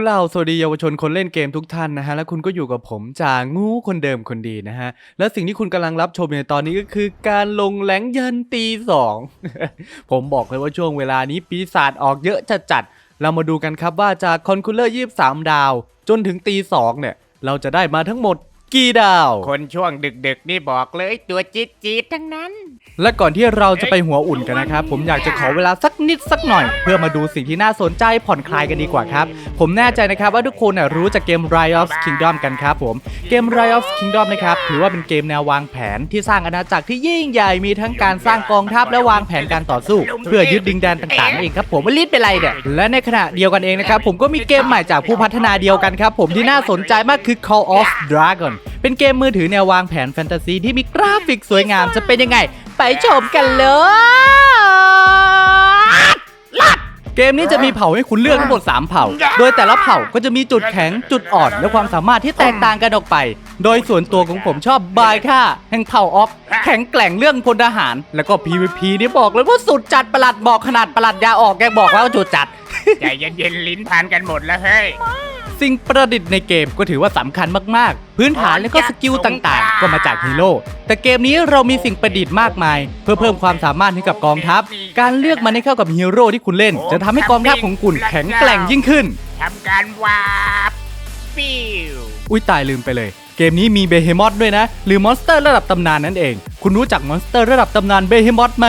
กล่าวสวัสดีเยาวชนคนเล่นเกมทุกท่านนะฮะ และคุณก็อยู่กับผมจางงูคนเดิมคนดีนะฮะ และสิ่งที่คุณกำลังรับชมในตอนนี้ก็คือการลงแหลงยันตีสอง ผมบอกเลยว่าช่วงเวลานี้ปีศาจออกเยอะจัดจัดๆเรามาดูกันครับว่าจากคอนคูลเลอร์23ดาว จนถึงตีสองเนี่ย เราจะได้มาทั้งหมดกี่ดาว คนช่วงดึกๆ นี่บอกเลยตัวจี๊ดจี๊ดๆทั้งนั้น และก่อนที่เราจะไปหัวอุ่นกันนะครับ ผมอยากจะขอเวลาสักนิดสักหน่อย เพื่อมาดูสิ่งที่น่าสนใจผ่อนคลายกันดีกว่าครับ ผมแน่ใจนะครับว่าทุกคนน่ะรู้จากเกม Rise of Kingdom กันครับผมเกม Rise of Kingdom นะครับถือว่าเป็นเกมแนววางแผนที่สร้างอาณาจักรที่ยิ่งใหญ่มีทั้งการสร้างกองทัพและวางแผนการต่อสู้ เพื่อยึดดินแดนต่างๆนั่นเองครับผมว่าลิดเป็นไรเนี่ยและในขณะเดียวกันเองนะครับผมก็มีเกมใหม่จากผู้พัฒนาเดียวกันครับผมที่น่าสนใจมากคือ Call of Dragon เป็นเกมมือถือแนววางแผนแฟนตาซีที่มีกราฟิกสวยงามจะเป็นยังไง ไปชมกันเลยเกมนี้จะมีเผ่าให้คุณเลือกทั้งหมด3เผ่า โดยแต่ละเผ่าก็จะมีจุดแข็งจุดอ่อนและความสามารถที่แตกต่างกันออกไป โดยส่วนตัวของผมชอบบายค่าแห่งเผ่าออฟ แข็งแกร่งเรื่องพลทหาร แล้วก็ PVP นี่บอกเลยว่าสุดจัดประหลัดบอกขนาดประหลัดยาออกแกบอกแล้วว่าจุดจัด ใจเย็นๆลิ้นพันกันหมดแล้วเฮ้ย สิ่งประดิษฐ์ในเกมก็ถือว่าสำคัญมากๆ พื้นฐานและก็สกิลต่างๆ ก็มาจากฮีโร่แต่เกมนี้เรามีสิ่งประดิษฐ์มากมาย เพื่อเพิ่มความสามารถให้กับกองทัพ การเลือกมันให้เข้ากับฮีโร่ที่คุณเล่น จะทำให้กองทัพของคุณแข็งแกร่งยิ่งขึ้นทำการวาบฟิวอุ้ยตายลืมไปเลยเกมนี้มีเบเฮมอ h ด้วยนะ หรือมอนสเตอร์ระดับตำนานนั่นเอง คุณรู้จักมอนสเตอร์ระดับตำนานเบเฮมอ h ไหม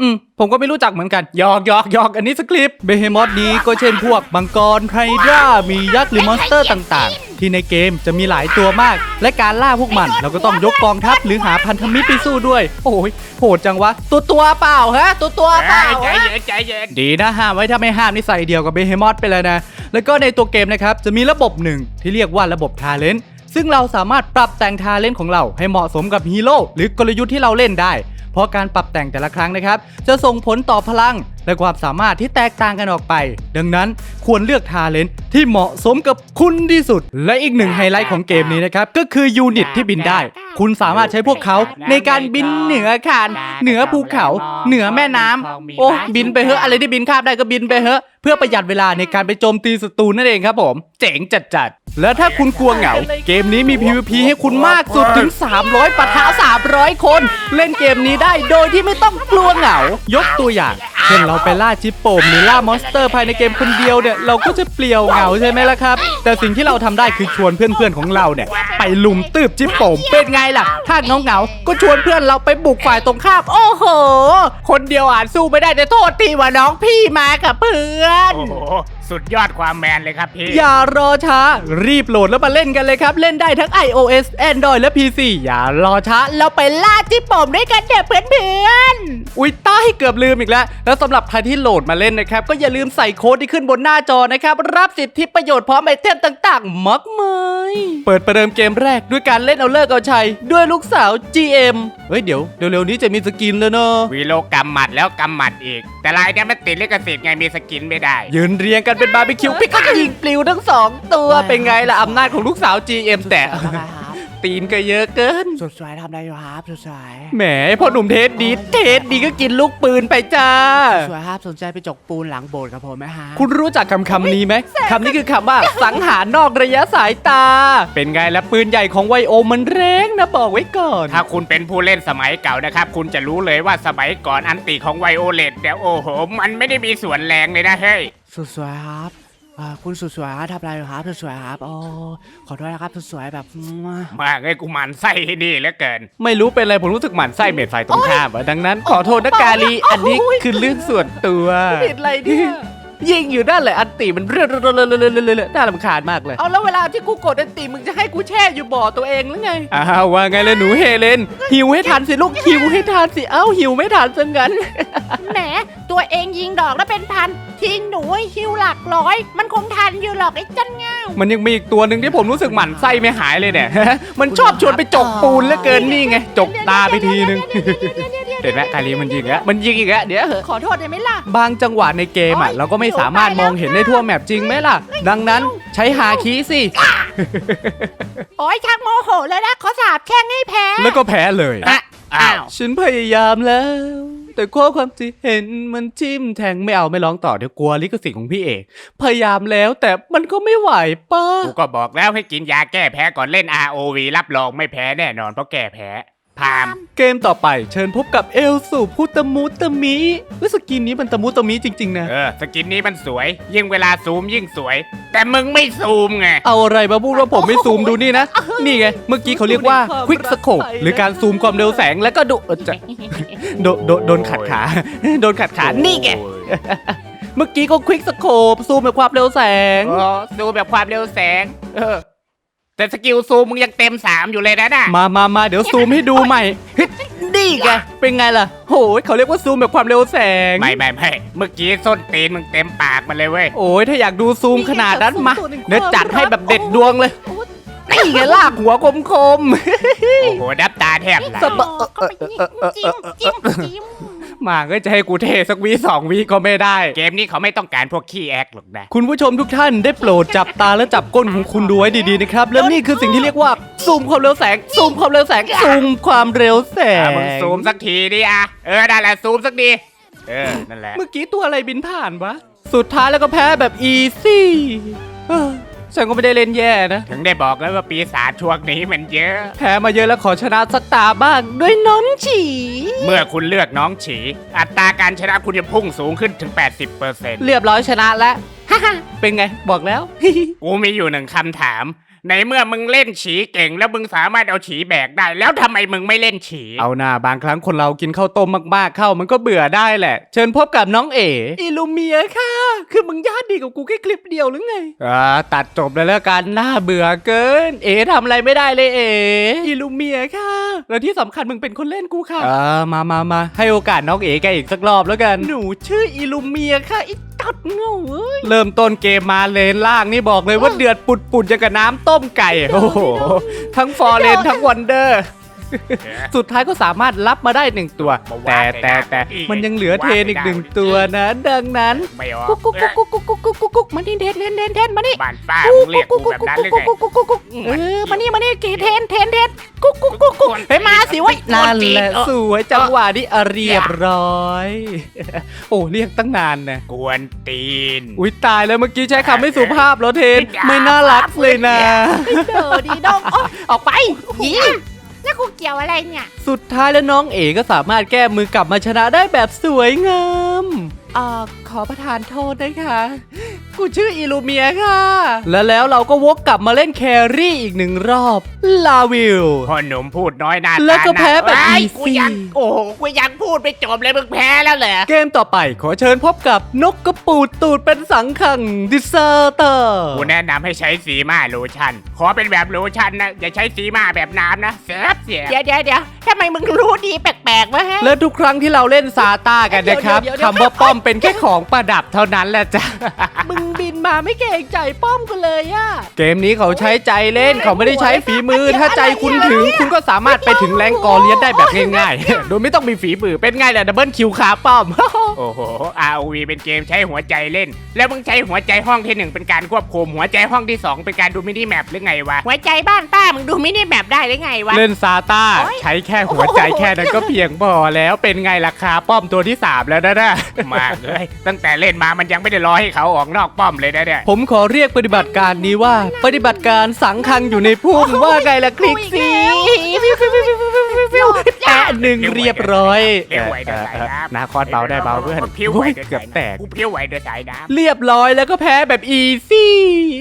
อืมผมก็ไม่รู้จักเหมือนกันหยอกหยอกหยอกอันนี้สคริปต์เบเฮมอ h นี้ก็เช่นพวกมังกรไฮดรามียักษ์หรือมอนสเตอร์ต่างๆ ที่ในเกมจะมีหลายตัวมาก และการล่าพวกมัน เราก็ต้องยกกองทัพหรือหาพันธมิตรไปสู้ด้วย โอ้ยโหดจังวะ ตัวตัวเปล่าฮะ ตัวตัวเปล่าใจฮะ เย็นใจเย็นดีนะห้ามไว้ถ้าไม่ห้ามนี่ใส่เดียวกับเบเฮมอ h ไปเลยนะ แล้วก็ในตัวเกมนะครับ จะมีระบบหนึ่งที่เรียกว่าระบบทาเลนต์ซึ่งเราสามารถปรับแต่งทาเลนต์ของเราให้เหมาะสมกับฮีโร่หรือกลยุทธ์ที่เราเล่นได้ เพราะการปรับแต่งแต่ละครั้งนะครับจะส่งผลต่อพลังและความสามารถที่แตกต่างกันออกไป ดังนั้นควรเลือกทาเลนต์ที่เหมาะสมกับคุณที่สุด และอีกหนึ่งไฮไลท์ของเกมนี้นะครับ ก็คือยูนิตที่บินได้ คุณสามารถใช้พวกเขาในการบินเหนืออาคารเหนือภูเขา เหนือแม่น้ำโอ้ บินไปเถอะอะไรที่บินข้ามได้ก็บินไปเถอะเพื่อประหยัดเวลาในการไปโจมตีศัตรูนั่นเองครับผม เจ๋งจัดจัดๆ และถ้าคุณกลัวเหงา เกมนี้มี PVP ให้คุณมากสุดถึง 300ปะทะ300 คน เล่นเกมนี้ได้โดยที่ไม่ต้องกลัวเหงา ยกตัวอย่างเช่นเราไปล่าจิปโปมหรือล่ามอนสเตอร์ภายในเกมคนเดียวเนี่ยเราก็จะเปลี่ยวเหงาใช่ไหมล่ะครับ แต่สิ่งที่เราทำได้คือชวนเพื่อนๆของเราเนี่ย ไปลุมตืบจิปโปมเป็นไงล่ะ ถ้าเหงาเหงาๆก็ชวนเพื่อนเราไปบุกฝ่ายตรงข้ามโอ้โห คนเดียวอาจสู้ไม่ได้แต่โทษทีว่าน้องพี่มากับเพื่อนโอ้โห สุดยอดความแมนเลยครับพี่ อย่ารอช้า รีบโหลดแล้วมาเล่นกันเลยครับ เล่นได้ทั้ง iOS Android และ PC อย่ารอช้า เราไปล่าที่ปมด้วยกันเด็กเพื่อนๆอุ้ยต้ายเกือบลืมอีกแล้ว แล้วสำหรับใครที่โหลดมาเล่นนะครับ ก็อย่าลืมใส่โค้ดที่ขึ้นบนหน้าจอนะครับ รับสิทธิประโยชน์พร้อมไอเทมต่างๆมากมายเปิดประเดิมเกมแรกด้วยการเล่นเอาเลิกเอาชัยด้วยลูกสาว GM เฮ้ยเดี๋ยวเร็วๆนี้จะมีสกินแล้วเนอะวีโลกำหมัดแล้วกำหมัดอีก แต่ลายเนี่ยมันติดลิขสิทธิ์ไงมีสกินไม่ได้ ยืนเรียงกันเป็นบาร์บีคิวพี่ก็ยิงปลิวทั้งสองตัวเป็นไงล่ะอำนาจของลูกสาว GM แต่ตีนก็เยอะเกิน สุดสวยทำได้อยู่ครับสุดสวยแหมพ่อหนุ่มเทสดีเทสดีก็กินลูกปืนไปจ้า สวยครับสนใจไปจกปูนหลังโบสถ์กับผมไหมฮะคุณรู้จักคำคำนี้ไหมคำนี้คือคำว่าสังหารนอกระยะสายตา เป็นไงละปืนใหญ่ของไวโอมันแรงนะบอกไว้ก่อน ถ้าคุณเป็นผู้เล่นสมัยเก่านะครับ คุณจะรู้เลยว่าสมัยก่อนอันติของไวโอเลตเนี่ยโอ้โหมันไม่ได้มีส่วนแรงเลยนะเฮ้ย สุดสวยครับอ่าคุณสุดสวยครับทำอะไรอยู่ครับสุดสวยครับโอ้ขอโทษนะครับสุดสวยแบบมั่วมากเลยกูหมันไส้ที่นี่เหลือเกิน ไม่รู้เป็นอะไรผมรู้สึกหมั่นไส้เม็ดไฟตรงข้ามอะดังนั้นขอโทษนะกาลี อันนี้คือเรื่องส่วนตัว ผิดอะไรเนี่ย ยิงอยู่นั่นแหละอันตีมันเรื่อยๆๆๆๆน่ารำคาญมากเลยเอาแล้วเวลาที่กูกดอันตีมึงจะให้กูแช่อยู่บ่อตัวเองหรือไงอ้าวว่าไงเลยหนูเฮเลนหิวให้ทันสิลูกหิวให้ทันสิเอ้าหิวไม่ทันซะงั้นแหมตัวเองยิงดอกแล้วเป็นพันทิ้งหนูให้ฮิวหลักร้อย มันคงทันอยู่หรอกไอ้จันเงามันยังมีอีกตัวหนึ่งที่ผมรู้สึกหมั่นไส้ไม่หายเลยเนี่ยมันชอบชวนไปจกปูนเหลือเกินนี่ไงจกตาไปทีนึง เห็นไหมคารีมันยิงแล้วมันยิงอีกแล้วเดี๋ยวเหอะขอโทษได้ไหมล่ะ บางจังหวะในเกมอะโอ๊ยเราก็ไม่สามารถมองเห็นได้ทั่วแมปจริงไหมล่ะ ดังนั้นใช้หาคีย์สิ โอ้ยชักโมโหแล้วนะขอสาบแช่งให้แพ้ แล้วก็แพ้เลย อะ อ้าว ฉันพยายามแล้วแต่แต่ข้อความที่เห็นมันจิ้มแทงไม่เอาไม่ร้องต่อเดี๋ยวกลัวลิขสิทธิ์ของพี่เอกพยายามแล้วแต่มันก็ไม่ไหวป้า กูก็บอกแล้วให้กินยาแก้แพ้ก่อนเล่น ROV รับรองไม่แพ้แน่นอนเพราะแก้แพ้ พาม เกมต่อไปเชิญพบกับเอลสูพูตะมูตะมิวิสกินนี้มันตะมูตะมิจริง ๆ นะ เออ สกินนี้มันสวย ยิ่งเวลาซูมยิ่งสวย แต่มึงไม่ซูมไง เอาอะไรมาพูดว่าผมไม่ซูมดูนี่นะ นี่ไง เมื่อกี้เขาเรียกว่าควิกสโคปหรือการซูมความเร็วแสงแล้วก็ดูเออจะโดโดโดนขัดขา โดนขัดขา นี่ไง เมื่อกี้ก็ควิกสโคปซูมแบบความเร็วแสงโอ้ซูมแบบความเร็วแสง เออ แต่สกิลซูมมึงยังเต็มสามอยู่เลยนะน่ะมามามาเดี๋ยวซูมให้ดูใหม่เฮ้ยนี่ไงเป็นไงล่ะโหยเขาเรียกว่าซูมแบบความเร็วแสง ไม่ไม่ไม่เมื่อกี้ส้นตีนมึงเต็มปากมันเลยเว้ยโอ้ยถ้าอยากดูซูมขนาดนั้นมาเดี๋ยวจัดให้แบบเด็ดดวงเลยนี่ไงลากหัวคมคมโอ้โหดับตาแทบไหลสะบัดเข้าไปจิ้มจิ้มจิ้มๆ มาก็จะให้กูเทสักวีสองวีก็ไม่ได้ เกมนี้เขาไม่ต้องการพวกขี้แอคหรอกนะ คุณผู้ชมทุกท่านได้โปรดจับตาและจับก้นของคุณดูไว้ดีๆนะครับ แล้วนี่คือสิ่งที่เรียกว่าซูมความเร็วแสงซูมความเร็วแสงซูมความเร็วแสอะมึงซูมสักทีดิอะ เออได้แหละซูมสักดีเออ นั่นแหละ เมื่อกี้ตัวอะไรบินผ่านวะ สุดท้ายแล้วก็แพ้แบบอีซี่เออ ฉันก็ไม่ได้เล่นแย่นะ ถึงได้บอกแล้วว่าปีศาจช่วงนี้มันเยอะ แพ้มาเยอะแล้วขอชนะสักตาบ้างด้วยน้องฉี เมื่อคุณเลือกน้องฉี อัตราการชนะคุณจะพุ่งสูงขึ้นถึง 80%เรียบร้อยชนะแล้ว เป็นไงบอกแล้ว กูมีอยู่หนึ่งคำถาม ในเมื่อมึงเล่นฉีเก่ง แล้วมึงสามารถเอาฉีแบกได้ แล้วทำไมมึงไม่เล่นฉีเอาหน้าบางครั้งคนเรากินข้าวต้มมากๆเข้ามันก็เบื่อได้แหละ เชิญพบกับน้องเอ๋อิลูเมียค่ะ คือมึงญาติดีกับกูแค่คลิปเดียวหรือไงอ่าตัดจบเลยแล้วกันน่าเบื่อเกิน เอ๋ทำอะไรไม่ได้เลยเอ๋อิลูเมียค่ะ แล้วที่สำคัญมึงเป็นคนเล่นกูค่ะอ่ามามามาให้โอกาสน้องเอ๋แกอีกสักรอบแล้วกัน หนูชื่ออิลูเมียค่ะอี ตัดเงาเอ้ย เริ่มต้นเกมมาเลนล่างนี่บอกเลยว่าเดือดปุดๆอย่างกับน้ำต้มไก่ โอ้โห ทั้งฟอร์เลนทั้งวันเดอร์ สุดท้ายก็สามารถรับมาได้หนึ่งตัว แต่แต่แต่มันยังเหลือเทนอีกหนึ่งตัวนะ ดังนั้นไม่ออกกุ๊กกุ๊กกุ๊กกุ๊กกุ๊กกุ๊กกุ๊กกุ๊กมานี่เทนเทนเทนเทนมานี่บ้านป้ามึงเรียกกูแบบนั้นหรือไงกุ๊กกุ๊กกุ๊กกุ๊กกุ๊กเออมานี่มานี่เกเทนเทนเทนกุ๊กกุ๊กกุ๊กกุ๊กเฮ้ยมาสิเว้ยนั่นแหละสวยจังหวะนี้อะเรียบร้อย โอ้เรียกตั้งนานนะกวนตีนอุ้ยตายแล้วเมื่อกี้ใช้คำไม่สุภาพแล้วเทนไม่น่ารักเลยนะเดอดีดองออกไปยี แล้วกูเกี่ยวอะไรเนี่ย สุดท้ายแล้วน้องเอ๋ก็สามารถแก้มือกลับมาชนะได้แบบสวยงาม เอ่อขอประทานโทษนะคะกูชื่ออิลูเมียค่ะ แล้วแล้วเราก็วกกลับมาเล่นแครี่อีกหนึ่งรอบ ลาวิล พ่อหนุ่มพูดน้อยหน้าแล้วก็แพ้แบบไอ้ย easy กูยังโอ้โหกูยังพูดไม่จบเลยมึงแพ้แล้วเหรอเกมต่อไปขอเชิญพบกับนกกระปูดตูดเป็นสังขังดิซาเตอร์ กูแนะนำให้ใช้สีมาโลชั่น ขอเป็นแบบโลชั่นนะ อย่าใช้สีมาแบบน้ำนะเสียบเสียบเดี๋ยวเดี๋ยวเดี๋ยวทำไมมึงรู้ดีแปลกๆวะฮะ และทุกครั้งที่เราเล่นซาต้ากันนะครับเดี๋ยวเดี๋ยวเดี๋ยว คำว่าป้อมเป็นแค่ของประดับเท่านั้นแหละจ้ะ มึงบิน มาไม่เกรงใจป้อมกันเลยอะเกมนี้เขาใช้ใจเล่นเขาไม่ได้ใช้ฝีมือ ถ้าใจคุณถึงคุณก็สามารถไปถึงแรงกอเลียนได้แบบง่ายๆ โดยไม่ต้องมีฝีมือเป็นไงแหละดับเบิลคิวคาป้อม โอ้โห ROV เป็นเกมใช้หัวใจเล่น แล้วมึงใช้หัวใจห้องที่หนึ่งเป็นการควบคุมหัวใจห้องที่สองเป็นการดูมินิแมปหรือไงวะ หัวใจบ้านป้ามึงดูมินิแมปได้หรือไงวะ เล่นซาต้าโอ๊ยใช้แค่หัวใจแค่นั้นก็เพียงพอแล้วเป็นไงล่ะคาป้อมตัวที่สามแล้วนะนะมากเลยตั้งแต่เล่นมามันยังไม่ได้รอให้เขาออกนอกป้อมเลยนะเนี่ยผมขอเรียกปฏิบัติการนี้ว่า ปฏิบัติการสังคังอยู่ในพุ่มว่าไงล่ะคลิกสิแปะหนึ่งเรียบร้อยเพี้ยวไหวเดือดสายน้ำนาคอนเบาได้เบาเพื่อนเพี้ยวไหวโอ้ยเดือดเกือบแตกกูเพี้ยวไหวเดือดสายน้ำเรียบร้อยแล้วก็แพ้แบบอีซี่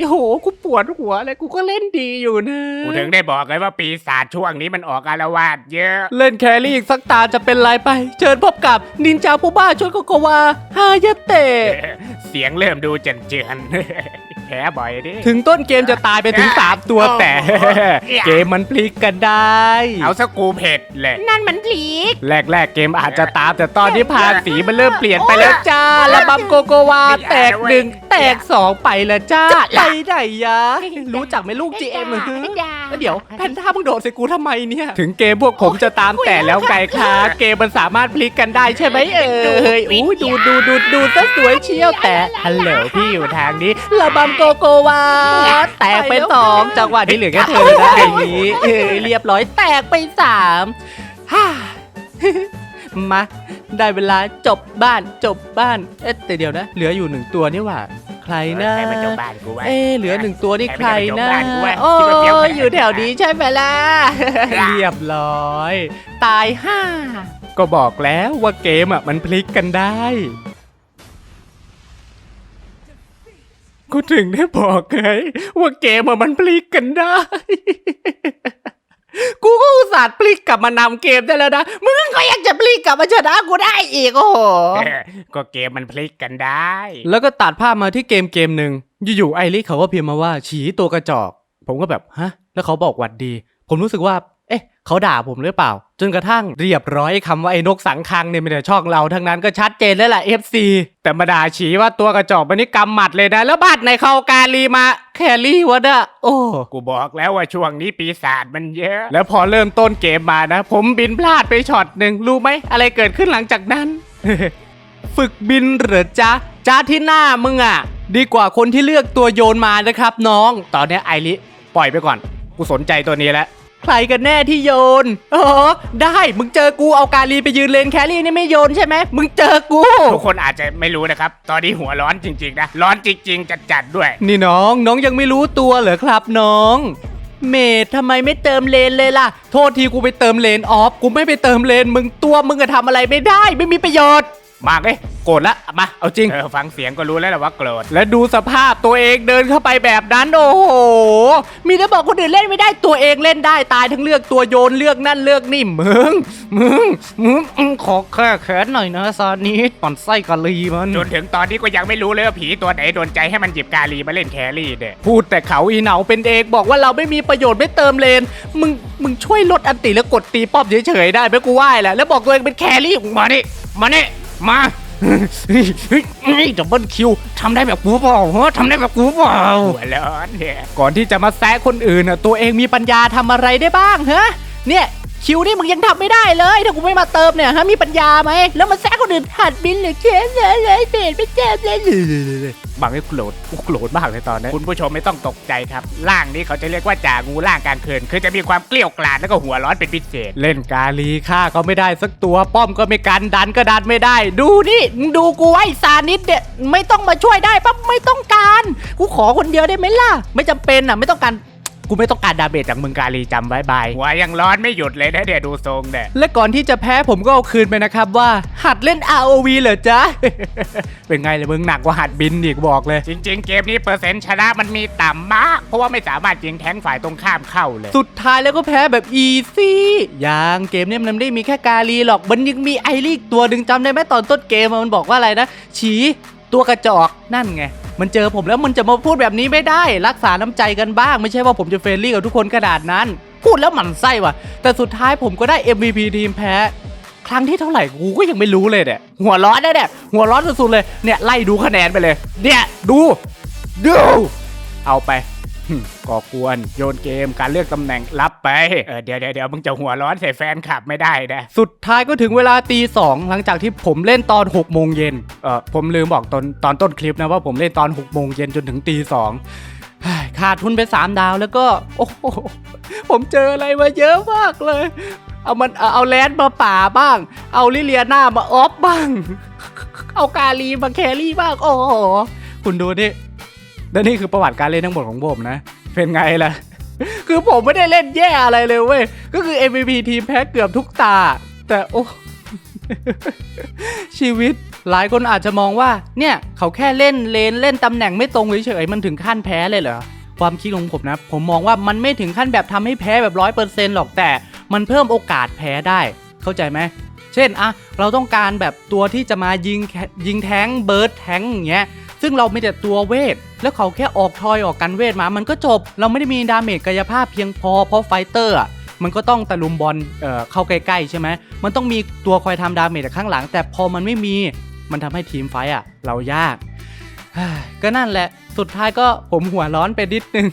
โหกูปวดหัวเลยกูก็เล่นดีอยู่นะกูถึงได้บอกเลยว่าปีศาจช่วงนี้มันออกอารวาสเยอะ เล่นแครี่อีกสักตาจะเป็นไรไป เชิญพบกับนินจาผู้บ้าช่วยโกโกวาฮายาเตะเสียงเริ่มดูเจนเจือนๆ แพ้บ่อยดิ ถึงต้นเกมจะตายไปถึง 3 ตัวแต่ เกมมันพลิกกันได้ เอาสกูเผ็ดเลยนั่นมันพลีกแรกๆ เกมอาจจะตามแต่ตอนนี้ภาษีมันเริ่มเปลี่ยนไปแล้วจ้าแล้วบัมโกโกวาแตกหนึ่งแตกสองไปแล้วจ้า ไปไหนยะ รู้จักไหมลูก GM เหรอฮะแล้วเดี๋ยวแพนด้ามึงโดดใส่กูทำไมเนี่ย ถึงเกมพวกผมจะตามแต่แล้วไงคะเกมมันสามารถพลิกกันได้ใช่ไหมเอ่ยอู้ดูดูดูดูซะสวยเชียวแต่ฮัลโหลพี่อยู่ทางนี้ระบำโกโกวาแตกไปสองจังหวะนี้เหลือแค่เธอเลยนะอย่างนี้เออเรียบร้อยแตกไปสามฮ่ามาได้เวลาจบบ้านจบบ้าน เอ๊ะแต่เดี๋ยวนะ เหลืออยู่หนึ่งตัวนี่หว่า ใครนะใครมาจบบ้านกูไว้เอ๊ะเหลือหนึ่งตัวนี่ใครนะใครมาจบบ้านกูวะโอ้คิดว่าเปรี้ยวแค่อยู่แถวนี้ใช่ไหมล่ะเรียบร้อย ตายห้าก็บอกแล้วว่าเกมอะมันพลิกกันได้ กูถึงได้บอกไงว่าเกมอะมันพลิกกันได้ กูก็อุตส่าห์พลิกกลับมานำเกมได้แล้วนะ มึงก็ยังจะพลิกกลับมาชนะกูได้อีกโอ้โหเออก็เกมมันพลิกกันได้ แล้วก็ตัดภาพมาที่เกมเกมหนึ่งอยู่ๆไอริเขาก็พิมพ์มาว่า ฉีตัวกระจอก ผมก็แบบฮะ แล้วเขาบอกหวัดดี ผมรู้สึกว่า เขาด่าผมหรือเปล่า จนกระทั่งเรียบร้อยคำว่าไอ้นกสังคังเนี่ยไม่ได้ช่องเราทั้งนั้นก็ชัดเจนแล้วแหละ FC แต่มาด่าฉีว่าตัวกระจอกมันนี่กำหมัดเลยนะ แล้วบัตรในเขาการีมาแครี่วะนะโอ้กูบอกแล้วว่าช่วงนี้ปีศาจมันเยอะ แล้วพอเริ่มต้นเกมมานะ ผมบินพลาดไปช็อตหนึ่งรู้ไหมอะไรเกิดขึ้นหลังจากนั้น ฝึกบินเหรอจ๊ะจ้าที่หน้ามึงอะ ดีกว่าคนที่เลือกตัวโยนมานะครับ น้อง ตอนนี้ไอริปล่อยไปก่อน กูสนใจตัวนี้แล้ว ใครกันแน่ที่โยนอ๋อได้มึงเจอกูเอากาลีไปยืนเลนแครี่นี่ไม่โยนใช่ไหมมึงเจอกู ทุกคนอาจจะไม่รู้นะครับ ตอนนี้หัวร้อนจริงๆนะ ร้อนจริง ๆ จัดๆด้วย นี่น้องน้องยังไม่รู้ตัวเหรอครับน้อง เมดทำไมไม่เติมเลนเลยล่ะ โทษทีกูไปเติมเลนออฟกูไม่ไปเติมเลนมึงตัวมึงอะทำอะไรไม่ได้ ไม่มีประโยชน์ มากเลยโกรธละมาเอาจริงเออฟังเสียงก็รู้แล้วแหละว่าโกรธและดูสภาพตัวเองเดินเข้าไปแบบนั้นโอ้โหมีแต่บอกคนอื่นเล่นไม่ได้ตัวเองเล่นได้ตายทั้งเลือกตัวโยนเลือกนั่นเลือกนี่มึงมึงมึงอืมขอแค่แขนหน่อยนะซานิสก่อนไส้กะลีมันจนถึงตอนนี้ก็ยังไม่รู้เลยว่าผีตัวไหนโดนใจให้มันหยิบกาลีมาเล่นแครี่เด้พูดแต่เขาอีเหนาเป็นเองบอกว่าเราไม่มีประโยชน์ไม่เติมเลนมึงมึงช่วยลดอันติแล้วกดตีป้อมเฉยๆได้ไหมกูไหว้แหละแล้วบอกตัวเองเป็นแครี่มานี่มานี่ มาดับเบิลคิวทำได้แบบกูเปล่าฮะทำได้แบบกูเปล่าหัวร้อนเนี่ยก่อนที่จะมาแซะคนอื่นน่ะตัวเองมีปัญญาทำอะไรได้บ้างฮะเนี่ย คิวนี่มึงยังทำไม่ได้เลย ถ้ากูไม่มาเติมเนี่ยฮะมีปัญญาไหม แล้วมาแซะคนอื่นหัดบินหรือเจ๊เลยเลยเปลี่ยนไปเจ็บเลยบางไอ้โกรธกูโกรธมากเลยตอนนี้คุณผู้ชมไม่ต้องตกใจครับ ร่างนี้เขาจะเรียกว่าจ่างูร่างกลางคืนคือจะมีความเกลี้ยวกล่อมแล้วก็หัวร้อนเป็นพิเศษ เล่นกาลีฆ่าก็ไม่ได้สักตัวป้อมก็ไม่กันดันก็ดันไม่ได้ ดูนี่มึงดูกูไว้ซานิดเนี่ยไม่ต้องมาช่วยได้ปั๊บไม่ต้องการ กูขอคนเดียวได้ไหมล่ะ ไม่จำเป็นอะไม่ต้องการ กูไม่ต้องการดาเมจจากมึงกาลีจำไว้บายหัวยังร้อนไม่หยุดเลยนะเดี๋ยวดูทรงเนี่ยและก่อนที่จะแพ้ผมก็เอาคืนไปนะครับว่า หัดเล่น ROV เหรอจ๊ะ เป็นไงเลยมึงหนักกว่าหัดบินอีกบอกเลย จริง ๆ เกมนี้เปอร์เซ็นต์ชนะมันมีต่ำมาก เพราะว่าไม่สามารถยิงแทงฝ่ายตรงข้ามเข้าเลย สุดท้ายแล้วก็แพ้แบบอีซี่ยังเกมเนี้มันไม่ได้มีแค่กาลีหรอกมันยังมีไอรีกตัวหนึ่งจำได้ไหมตอนต้นเกมอะมันบอกว่าอะไรนะฉีตัวกระจอกนั่นไง มันเจอผมแล้วมันจะมาพูดแบบนี้ไม่ได้ รักษาน้ำใจกันบ้าง ไม่ใช่ว่าผมจะเฟรนลี่กับทุกคนขนาดนั้น พูดแล้วหมั่นไส้ว่ะ แต่สุดท้ายผมก็ได้ MVP ทีมแพ้ ครั้งที่เท่าไหร่กูก็ยังไม่รู้เลยเนี่ยหัวร้อนนะเนี่ยหัวร้อนสุดๆเลยเนี่ยไล่ดูคะแนนไปเลย เนี่ยดูดูเอาไป ก่อกวน โยนเกมการเลือกตำแหน่งรับไป เออเดี๋ยวเดี๋ยวเดี๋ยวมึงจะหัวร้อนใส่แฟนคลับไม่ได้นะ สุดท้ายก็ถึงเวลาตีสองหลังจากที่ผมเล่นตอน6กโมงเย็นเออผมลืมบอกตอนตอนต้นคลิปนะว่าผมเล่นตอน6กโมงเย็นจนถึงตีสองขาดทุนไป 3 ดาวแล้วก็ โอ้โหผมเจออะไรมาเยอะมากเลย เอามันเอาแลนด์มาป่าบ้าง เอาลิเลียนามาออฟบ้าง เอากาลีมาแครี่บ้าง โอ้โหคุณดูนี่ และนี่คือประวัติการเล่นทั้งหมดของผมนะ เป็นไงล่ะ คือผมไม่ได้เล่นแย่อะไรเลยเว้ย ก็คือ MVP ทีมแพ้เกือบทุกตา แต่โอ้ ชีวิตหลายคนอาจจะมองว่า เนี่ย เขาแค่เล่นเลนเล่นตำแหน่งไม่ตรงเฉยๆมันถึงขั้นแพ้เลยเหรอ ความคิดของผมนะ ผมมองว่ามันไม่ถึงขั้นแบบทำให้แพ้แบบร้อยเปอร์เซ็นต์หรอกแต่มันเพิ่มโอกาสแพ้ได้ เข้าใจไหมเช่นอะเราต้องการแบบตัวที่จะมายิงแคยิงแท้งเบิร์ดแท้งอย่างเงี้ย ซึ่งเราไม่แต่ตัวเวท แล้วเขาแค่ออกทอยออกกันเวทมา มันก็จบ เราไม่ได้มีดาเมจกายภาพเพียงพอเพราะไฟเตอร์มันก็ต้องตะลุมบอลเอ่อเข้าใกล้ๆใช่ไหม มันต้องมีตัวคอยทำดาเมจจากข้างหลัง แต่พอมันไม่มี มันทำให้ทีมไฟอะ เรายาก ก็นั่นแหละ สุดท้ายก็ผมหัวร้อนไปนิดนึง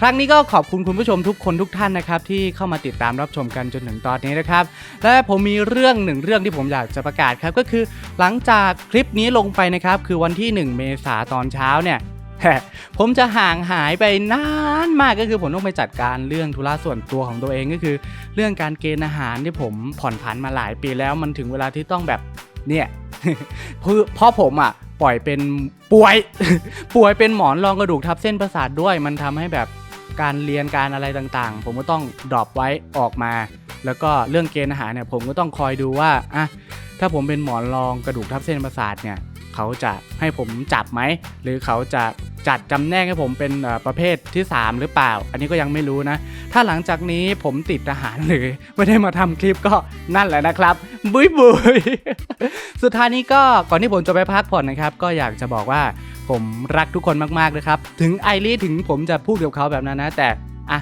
ครั้งนี้ก็ขอบคุณคุณผู้ชมทุกคนทุกท่านนะครับที่เข้ามาติดตามรับชมกันจนถึงตอนนี้นะครับ และผมมีเรื่องหนึ่งเรื่องที่ผมอยากจะประกาศครับก็คือหลังจากคลิปนี้ลงไปนะครับคือวันที่ 1 เมษาตอนเช้าเนี่ยผมจะห่างหายไปนานมากก็คือผมต้องไปจัดการเรื่องธุระส่วนตัวของตัวเองก็คือ เรื่องการเกณฑ์อาหารที่ผมผ่อนผันมาหลายปีแล้วมันถึงเวลาที่ต้องแบบเนี่ยเพื่อเพราะผมอะปล่อยเป็นป่วย ป่วยเป็นหมอนรองกระดูกทับเส้นประสาทด้วยมันทำให้แบบ การเรียนการอะไรต่างๆ ผมก็ต้องดรอปไว้ออกมา แล้วก็เรื่องเกณฑ์อาหารเนี่ยผมก็ต้องคอยดูว่าอะถ้าผมเป็นหมอนรองกระดูกทับเส้นประสาทเนี่ยเขาจะให้ผมจับไหมหรือเขาจะจัดจำแนกให้ผมเป็นประเภทที่ 3 หรือเปล่า อันนี้ก็ยังไม่รู้นะ ถ้าหลังจากนี้ผมติดทหารหรือ ไม่ได้มาทำคลิปก็นั่นแหละนะครับ บุยบุยสุดท้ายนี้ก็ก่อนที่ผมจะไปพักผ่อนนะครับ ก็อยากจะบอกว่า ผมรักทุกคนมากๆนะครับ ถึงไอรีถึงผมจะพูดกับเขาแบบนั้นนะ แต่อะ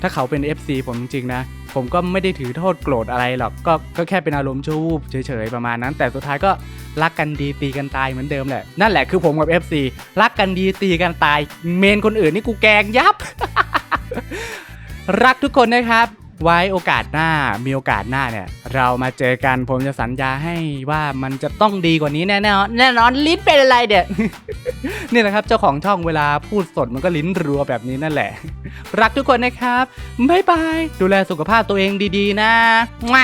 ถ้าเขาเป็น FC ผมจริงๆนะ ผมก็ไม่ได้ถือโทษโกรธอะไรหรอกก็ก็แค่เป็นอารมณ์ชั่ววูบเฉยๆประมาณนั้น แต่สุดท้ายก็รักกันดีตีกันตายเหมือนเดิมแหละ นั่นแหละคือผมกับ FC รักกันดีตีกันตาย เมนคนอื่นนี่กูแกงยับ รักทุกคนนะครับ ไว้โอกาสหน้ามีโอกาสหน้าเนี่ย เรามาเจอกันผมจะสัญญาให้ว่ามันจะต้องดีกว่านี้แน่นอนแน่นอนลิ้นเป็นอะไรเด็ดนี่นะครับเจ้าของช่องเวลาพูดสดมันก็ลิ้นรัวแบบนี้นั่นแหละ รักทุกคนนะครับบ๊ายบาย ดูแลสุขภาพตัวเองดีๆนะมั่ว